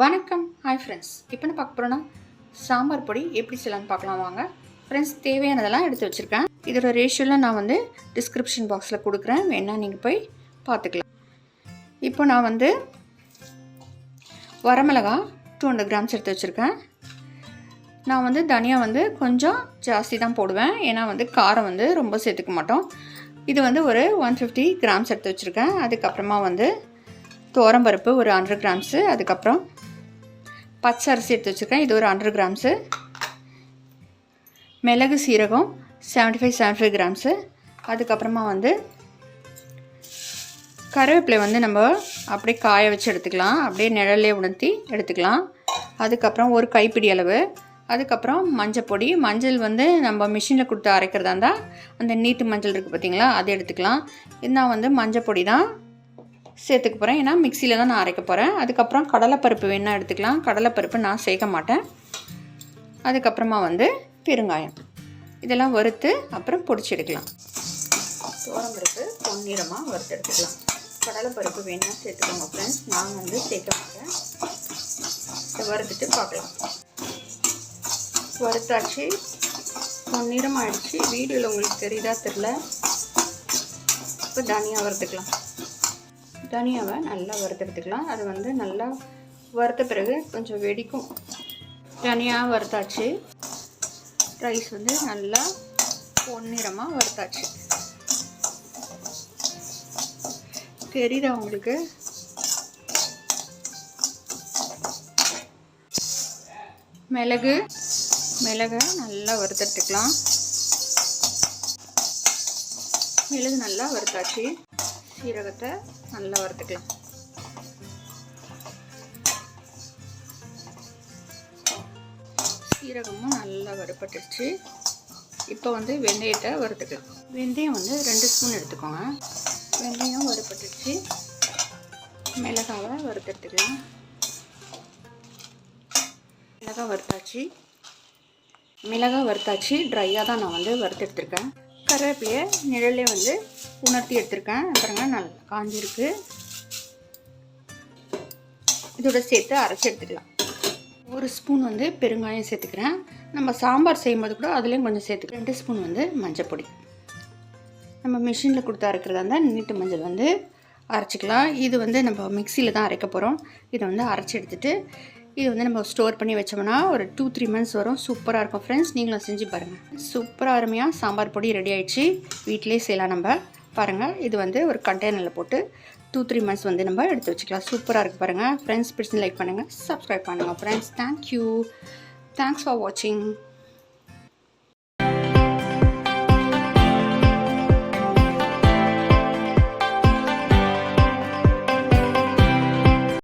வணக்கம். Hi friends இப்போ என்ன பார்க்க போகிறோன்னா சாம்பார் பொடி எப்படி செய்யலாம்னு பார்க்கலாம் வாங்க. ஃப்ரெண்ட்ஸ் தேவையானதெல்லாம் எடுத்து வச்சுருக்கேன். இதோட ரேஷியோலாம் நான் வந்து டிஸ்கிரிப்ஷன் பாக்ஸில் கொடுக்குறேன். வேணால் நீங்கள் போய் பார்த்துக்கலாம். இப்போ நான் வந்து வரமிளகா டூ ஹண்ட்ரட் கிராம்ஸ் எடுத்து வச்சுருக்கேன். நான் வந்து தனியாக வந்து கொஞ்சம் ஜாஸ்தி தான் போடுவேன். ஏன்னா வந்து காரம் வந்து ரொம்ப சேர்த்துக்க மாட்டோம். இது வந்து ஒரு ஒன் ஃபிஃப்டி கிராம்ஸ் எடுத்து வச்சுருக்கேன். அதுக்கப்புறமா வந்து துவரம்பருப்பு ஒரு ஹண்ட்ரட் கிராம்ஸு அதுக்கப்புறம் பச்சை அரிசி எடுத்து வச்சுருக்கேன். இது ஒரு ஹண்ட்ரட் கிராம்ஸு மிளகு சீரகம் seventy five seventy five grams அதுக்கப்புறமா வந்து கருவேப்பிலை வந்து நம்ம அப்படியே காய வச்சு எடுத்துக்கலாம். அப்படியே நிழல்லே உணர்த்தி எடுத்துக்கலாம். அதுக்கப்புறம் ஒரு கைப்பிடி அளவு. அதுக்கப்புறம் மஞ்சள் பொடி. மஞ்சள் வந்து நம்ம மிஷினில் கொடுத்து அரைக்கிறதா இருந்தால் அந்த நீட்டு மஞ்சள் இருக்குது பார்த்திங்களா அதை எடுத்துக்கலாம். இதுதான் வந்து மஞ்சள் பொடி தான் சேர்த்துக்க போகிறேன் ஏன்னா மிக்சியில் தான் நான் அரைக்க போகிறேன் அதுக்கப்புறம் கடலைப்பருப்பு வேணால் எடுத்துக்கலாம். கடலைப்பருப்பு நான் சேர்க்க மாட்டேன். அதுக்கப்புறமா வந்து பெருங்காயம். இதெல்லாம் வறுத்து அப்புறம் பொடிச்சு எடுக்கலாம். சோளம்பருப்பு பொன்னிறமாக வறுத்து எடுத்துக்கலாம். கடலைப்பருப்பு வேணால் சேர்த்துக்கோங்க ஃப்ரெண்ட்ஸ் நான் வந்து சேர்க்க மாட்டேன். இதை வறுத்துட்டு பார்க்கலாம். வறுத்தாச்சு. பொன்னிறம் ஆயிடுச்சு. வீடியோவில் உங்களுக்கு தெரியுதா தெரில இப்போ தனியாக வறுத்துக்கலாம். தனியாவை? நல்லா வறுத்தெடுத்துக்கலாம். அது வந்து நல்லா வறுத்த பிறகு கொஞ்சம் வெடிக்கும். தனியாக வறுத்தாச்சு. ரைஸ் வந்து நல்லா பொன்னிறமாக வறுத்தாச்சு. தெரியுதா உங்களுக்கு? மிளகு மிளகை நல்லா வறுத்தெடுத்துக்கலாம். மிளகு நல்லா வறுத்தாச்சு. சீரகத்தை நல்லா வறுத்துக்கலாம் சீரகமும் நல்லா வறுப்பட்டுச்சு இப்போ வந்து வெந்தயத்தை வறுத்துக்கலாம் வெந்தயம் வந்து ரெண்டு ஸ்பூன் எடுத்துக்கோங்க. வெந்தயம் வறுப்பட்டுச்சு மிளகாவை வறுத்தெடுத்துக்கலாம் மிளகாய் வறுத்தாச்சு. மிளகாய் வறுத்தாச்சு. ட்ரையாக தான் நான் வந்து வறுத்தெடுத்துருக்கேன் கருவேப்பிலையை நிழலே வந்து உணர்த்தி எடுத்திருக்கேன். அப்புறங்க நல்லா காஞ்சிருக்கு. இதோட சேர்த்து அரைச்சி எடுத்துக்கலாம். ஒரு ஸ்பூன் வந்து பெருங்காயம் சேர்த்துக்கிறேன். நம்ம சாம்பார் செய்யும்போது கூட அதுலேயும் கொஞ்சம் சேர்த்து ரெண்டு ஸ்பூன் வந்து மஞ்சள் பொடி. நம்ம மிஷினில் கொடுத்து அரைக்கிறதா இருந்தால் நீட்டு மஞ்சள் வந்து அரைச்சிக்கலாம். இது வந்து நம்ம மிக்சியில் தான் அரைக்க போகிறோம் இதை வந்து அரைச்சி எடுத்துகிட்டு இது வந்து நம்ம ஸ்டோர் பண்ணி வச்சோம்னா ஒரு டூ த்ரீ மந்த்ஸ் வரும். சூப்பராக இருக்கும் ஃப்ரெண்ட்ஸ் நீங்களும் செஞ்சு பாருங்கள் சூப்பராக அருமையாக சாம்பார் பொடி ரெடி ஆயிடுச்சு. வீட்டிலே செய்யலாம் நம்ம. பாருங்கள் இது வந்து ஒரு கண்டெய்னரில் போட்டு டூ த்ரீ மந்த்ஸ் வந்து நம்ம எடுத்து வச்சுக்கலாம். சூப்பராக இருக்குது பாருங்கள் ஃப்ரெண்ட்ஸ் பிடிச்சி லைக் பண்ணுங்கள் சப்ஸ்கிரைப் பண்ணுங்கள் ஃப்ரெண்ட்ஸ் தேங்க்யூ தேங்க்ஸ் ஃபார் வாட்சிங்